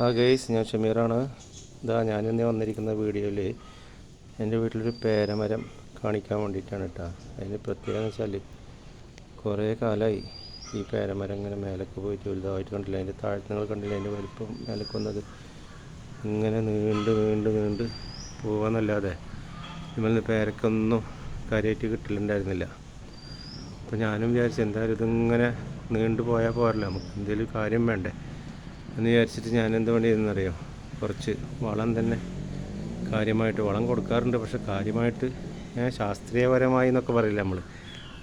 ആ ഗൈസ് ഞാൻ ഷമീറാണ്. ഇതാ ഞാനിന്ന് വന്നിരിക്കുന്ന വീഡിയോയിൽ എന്റെ വീട്ടിലൊരു പേരമരം കാണിക്കാൻ വേണ്ടിയിട്ടാണ് കേട്ടോ അതിന് പ്രത്യേകത വെച്ചാൽ കുറേ കാലമായി ഈ പേരമരം ഇങ്ങനെ മേലക്ക് പോയിട്ട് വലുതായിട്ട് കണ്ടില്ല? അതിന്റെ താഴ്ത്തങ്ങൾ കണ്ടില്ല? അതിന്റെ വലിപ്പം മേലക്ക് വന്നത്. ഇങ്ങനെ നീണ്ട് നീണ്ട് നീണ്ട് പോവാന്നല്ലാതെ നമ്മളിന്ന് പേരക്കൊന്നും കാര്യമായിട്ട് കിട്ടലുണ്ടായിരുന്നില്ല. അപ്പോൾ ഞാനും വിചാരിച്ചു എന്തായാലും ഇതിങ്ങനെ നീണ്ടു പോയാൽ പോരല്ലോ. നമുക്ക് എന്തെങ്കിലും കാര്യം വേണ്ടേ? എന്ന് വിചാരിച്ചിട്ട് ഞാൻ എന്ത് വേണ്ടിയെന്നറിയോ കുറച്ച് വളം തന്നെ കാര്യമായിട്ട് വളം കൊടുക്കാറുണ്ട്. പക്ഷെ കാര്യമായിട്ട് ഞാൻ ശാസ്ത്രീയപരമായി എന്നൊക്കെ പറയില്ല നമ്മൾ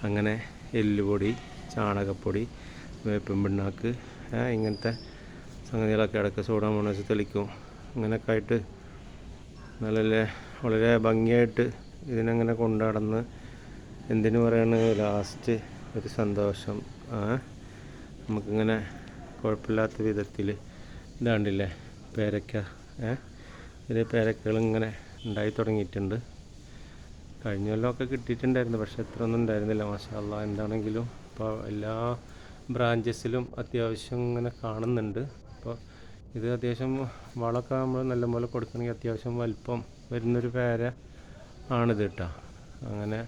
അങ്ങനെ എല്ലുപൊടി ചാണകപ്പൊടി വേപ്പിൻ പിണ്ണാക്ക് ഇങ്ങനത്തെ സംഗതികളൊക്കെ ഇടയ്ക്ക് സോഡാമോണസ് തെളിക്കും. അങ്ങനെയൊക്കെ ആയിട്ട് നല്ല വളരെ ഭംഗിയായിട്ട് ഇതിനങ്ങനെ കൊണ്ടുനടന്ന് എന്തിനു പറയാണ്? ലാസ്റ്റ് ഒരു സന്തോഷം നമുക്കിങ്ങനെ കുഴപ്പമില്ലാത്ത വിധത്തിൽ ഇതാണ്ടില്ലേ പേരക്ക ഇതിൽ പേരക്കകൾ ഇങ്ങനെ ഉണ്ടായി തുടങ്ങിയിട്ടുണ്ട്. കഴിഞ്ഞ കൊല്ലമൊക്കെ കിട്ടിയിട്ടുണ്ടായിരുന്നു പക്ഷെ ഇത്ര ഒന്നും ഉണ്ടായിരുന്നില്ല. മാഷാല്ല എന്താണെങ്കിലും ഇപ്പോൾ എല്ലാ ബ്രാഞ്ചസിലും അത്യാവശ്യം ഇങ്ങനെ കാണുന്നുണ്ട്. അപ്പോൾ ഇത് അത്യാവശ്യം വളമൊക്കെ നമ്മൾ നല്ലപോലെ കൊടുക്കണമെങ്കിൽ അത്യാവശ്യം വലിപ്പം വരുന്നൊരു പേര ആണിത് കേട്ടോ. അങ്ങനെ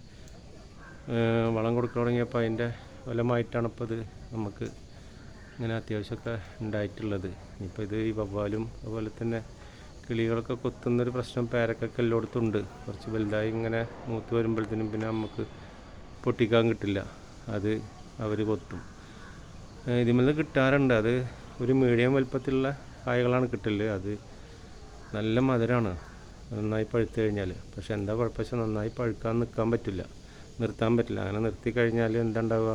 വളം കൊടുക്കാൻ തുടങ്ങിയപ്പോൾ അതിന്റെ ഫലമായിട്ടാണ് ഇപ്പോൾ ഇത് നമുക്ക് ഇങ്ങനെ അത്യാവശ്യമൊക്കെ ഉണ്ടായിട്ടുള്ളത്. ഇപ്പോൾ ഇത് ഈ വവ്വാലും അതുപോലെ തന്നെ കിളികളൊക്കെ കൊത്തുന്നൊരു പ്രശ്നം പേരക്കൊക്കെ എല്ലായിടത്തും ഉണ്ട്. കുറച്ച് വലുതായി ഇങ്ങനെ മൂത്ത് വരുമ്പോഴത്തേനും പിന്നെ നമുക്ക് പൊട്ടിക്കാൻ കിട്ടില്ല. അത് അവർ കൊത്തും. ഇതിൽ കിട്ടാറുണ്ട്. അത് ഒരു മീഡിയം വലുപ്പത്തിലുള്ള കായകളാണ് കിട്ടൽ. അത് നല്ല മധുരമാണ് നന്നായി പഴുത്തു കഴിഞ്ഞാൽ പക്ഷെ എന്താ കുഴപ്പം നന്നായി പഴുക്കാൻ നിൽക്കാൻ പറ്റില്ല. നിർത്താൻ പറ്റില്ല. അങ്ങനെ നിർത്തി കഴിഞ്ഞാൽ എന്താ ഉണ്ടാവുക?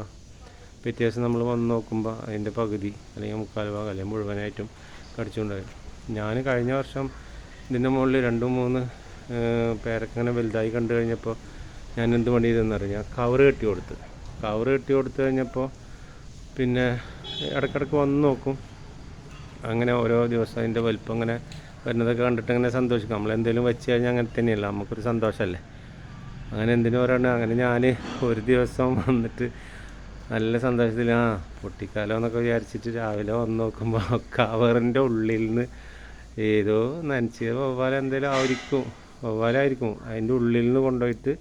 പിറ്റേ ദിവസം നമ്മൾ വന്ന് നോക്കുമ്പോൾ അതിന്റെ പകുതി അല്ലെങ്കിൽ മുക്കാൽ ഭാഗം അല്ലെങ്കിൽ മുഴുവനായിട്ടും കടിച്ചുകൊണ്ടായി ഞാൻ കഴിഞ്ഞ വർഷം ഇതിന്റെ മുകളിൽ രണ്ടും മൂന്ന് പേരക്കങ്ങനെ വലുതായി കണ്ടു കഴിഞ്ഞപ്പോൾ ഞാൻ എന്ത് പണി ചെയ്തെന്നറിയാം ഞാൻ കവറ് കെട്ടി കൊടുത്ത്. കവറ് കെട്ടി കൊടുത്തു കഴിഞ്ഞപ്പോൾ പിന്നെ ഇടയ്ക്കിടയ്ക്ക് വന്ന് നോക്കും. അങ്ങനെ ഓരോ ദിവസം അതിന്റെ വലിപ്പം അങ്ങനെ വരുന്നതൊക്കെ കണ്ടിട്ട് അങ്ങനെ സന്തോഷിക്കും. നമ്മളെന്തെങ്കിലും വെച്ച് കഴിഞ്ഞാൽ അങ്ങനെ തന്നെയല്ല? നമുക്കൊരു സന്തോഷമല്ലേ അങ്ങനെ എന്തിനു പറയണ അങ്ങനെ ഞാൻ ഒരു ദിവസം വന്നിട്ട് നല്ല സന്തോഷത്തിൽ ആ പൊട്ടിക്കാലോ എന്നൊക്കെ വിചാരിച്ചിട്ട് രാവിലെ വന്ന് നോക്കുമ്പോൾ കവറിന്റെ ഉള്ളിൽ നിന്ന് ഏതോ നനച്ച് വവ്വാല എന്തെങ്കിലും ആയിരിക്കും വവ്വാലായിരിക്കും. അതിന്റെ ഉള്ളിൽ നിന്ന് കൊണ്ടുപോയിട്ട്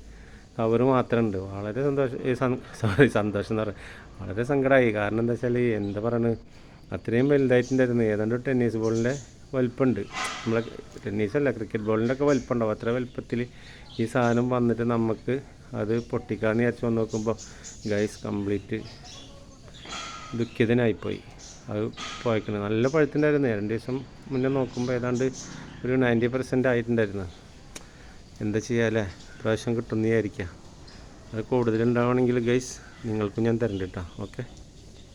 കവറ് മാത്രമുണ്ട് വളരെ സന്തോഷം സോറി സന്തോഷം എന്ന് പറയുന്നത് വളരെ സങ്കടമായി കാരണം എന്താ വെച്ചാൽ എന്താ പറയുന്നത് അത്രയും വലുതായിട്ടുണ്ടായിരുന്നു. ഏതാണ്ട് ടെന്നീസ് ബോളിന്റെ വലിപ്പമുണ്ട് നമ്മളെ ടെന്നീസ് അല്ല ക്രിക്കറ്റ് ബോളിന്റെ ഒക്കെ വലിപ്പം ഉണ്ടാവും അത്ര വലിപ്പത്തിൽ ഈ സാധനം വന്നിട്ട് നമുക്ക് അത് പൊട്ടിക്കാന്ന് വിചാരിച്ച് വന്ന് നോക്കുമ്പോൾ ഗൈസ് കംപ്ലീറ്റ് ദുഃഖിതനായിപ്പോയി. അത് പോയിക്കണം. നല്ല പഴുത്തുണ്ടായിരുന്നു. രണ്ട് ദിവസം മുന്നേ നോക്കുമ്പോൾ ഏതാണ്ട് ഒരു നയന്റി പെർസെന്റ് ആയിട്ടുണ്ടായിരുന്നു. എന്താ ചെയ്യാല്ലേ പ്രാവശ്യം കിട്ടുന്നതായിരിക്കാം. അത് കൂടുതലുണ്ടാവണമെങ്കിൽ ഗൈസ് നിങ്ങൾക്കും ഞാൻ തരണ്ട കേട്ടോ ഓക്കെ